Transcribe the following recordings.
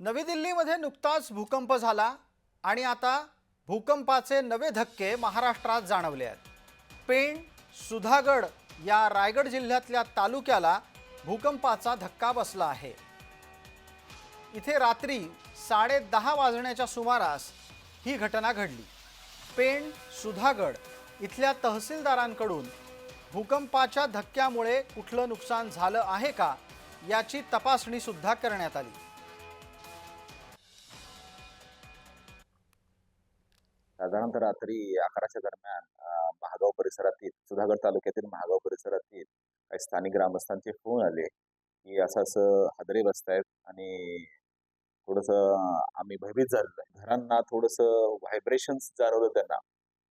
नवी दिल्लीमध्ये नुकताच भूकंप झाला आणि आता भूकंपाचे नवे धक्के महाराष्ट्रात जाणवले आहेत. पेण सुधागड या रायगड जिल्ह्यातल्या तालुक्याला भूकंपाचा धक्का बसला आहे. इथे रात्री साडे दहा वाजण्याच्या सुमारास ही घटना घडली. पेण सुधागड इथल्या तहसीलदारांकडून भूकंपाच्या धक्क्यामुळे कुठलं नुकसान झालं आहे का याची तपासणीसुद्धा करण्यात आली. साधारणतः रात्री अकराच्या दरम्यान महागाव परिसरातील सुधागड तालुक्यातील महागाव परिसरातील काही स्थानिक ग्रामस्थांचे फोन आले की असं असं हादरे बसतायत आणि थोडस आम्ही भयभीत झालेलो आहे. घरांना थोडस व्हायब्रेशन्स जाणवलं त्यांना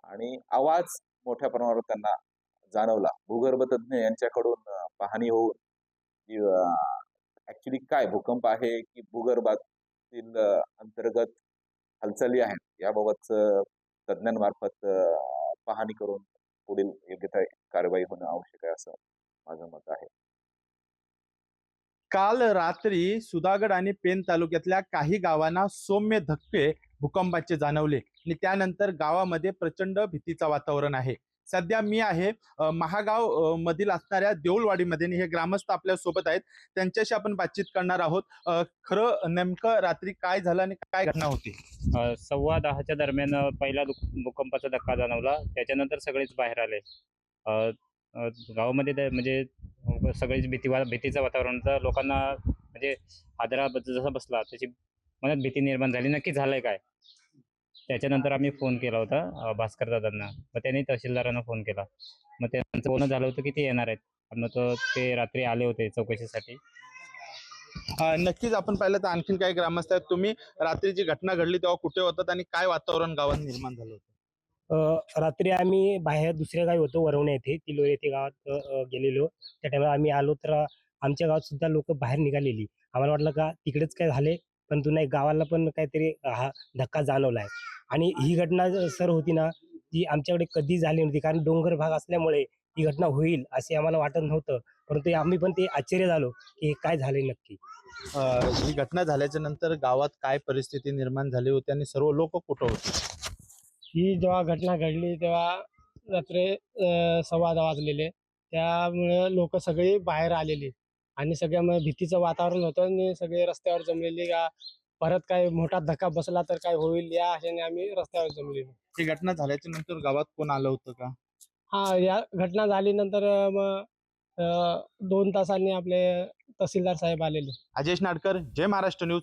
आणि आवाज मोठ्या प्रमाणावर त्यांना जाणवला. भूगर्भ तज्ज्ञ यांच्याकडून पाहणी होऊन की ऍक्च्युली काय भूकंप आहे की भूगर्भातील अंतर्गत हालचाली आहेत याबाबतचं तज्ज्ञांमार्फत पाहणी करून पुढील योग्य त्या कारवाई होणं आवश्यक आहे असं माझं मत आहे. काल रात्री सुधागड आणि पेन तालुक्यातल्या काही गावांना सौम्य धक्के भूकंपाचे जाणवले आणि त्यानंतर गावामध्ये प्रचंड भीतीचं वातावरण आहे. सध्या मी आहे महागाव मधील असणाऱ्या देऊळवाडीमध्ये. हे ग्रामस्थ आपल्यासोबत आहेत. त्यांच्याशी आपण बातचीत करणार आहोत. खरं नेमकं रात्री काय झालं आणि काय घटना होती? सव्वा दहाच्या दरम्यान पहिला भूकंपाचा धक्का जाणवला. त्याच्यानंतर सगळेच बाहेर आले. गावामध्ये म्हणजे सगळीच भीती भीतीचं वातावरण होतं. लोकांना म्हणजे हादरा जसा बसला त्याची मनात भीती निर्माण झाली. नक्की झालंय काय? त्याच्यानंतर आम्ही फोन केला होता भास्कर दादांना. मग त्यांनी तहसीलदारांना फोन केला. मग त्यांचं बोलणं झालं होतं की ते येणार आहेत. मग तो ते रात्री आले होते चौकशीसाठी. नक्कीच आपण पाहिलं तर आणखीन काही ग्रामस्थ आहेत. तुम्ही रात्री जी घटना घडली तेव्हा कुठे होतात आणि काय वातावरण गावात निर्माण झालं होतं? रात्री आम्ही बाहेर दुसऱ्या गावी होतो वरवणे येथे तिलोर येथे गावात गेलेलो. त्या टायमाला आम्ही आलो तर आमच्या गावात सुद्धा लोक बाहेर निघालेली. आम्हाला वाटलं का तिकडेच काय झाले? परंतु नाही गावाला पण काहीतरी हा धक्का जाणवला आहे. आणि ही घटना सर होती ना ती आमच्याकडे कधी झाली नव्हती कारण डोंगर भाग असल्यामुळे ही घटना होईल असे आम्हाला वाटत नव्हतं. परंतु आम्ही पण ते आश्चर्य झालो की हे काय झाले नक्की. अ, ही घटना झाल्याच्यानंतर गावात काय परिस्थिती निर्माण झाली होती आणि सर्व लोक कुठं होते? ही जेव्हा घटना घडली तेव्हा रात्री अं, सव्वा दहा वाजलेले. त्यामुळे लोक सगळी बाहेर आलेली. आणि सगळ्यामध्ये भीतीचं वातावरण होतं आणि सगळे रस्त्यावर जमलेली का परत काय मोठा धक्का बसला तर काय होईल या आशेने आम्ही रस्त्यावर जमलेलो. ही घटना झाल्याच्यानंतर गावात कोण आलं होतं का? हा या घटना झाल्यानंतर मग अं, दोन तासांनी आपले तहसीलदार साहेब आलेले. अजेश नाडकर जय महाराष्ट्र न्यूज.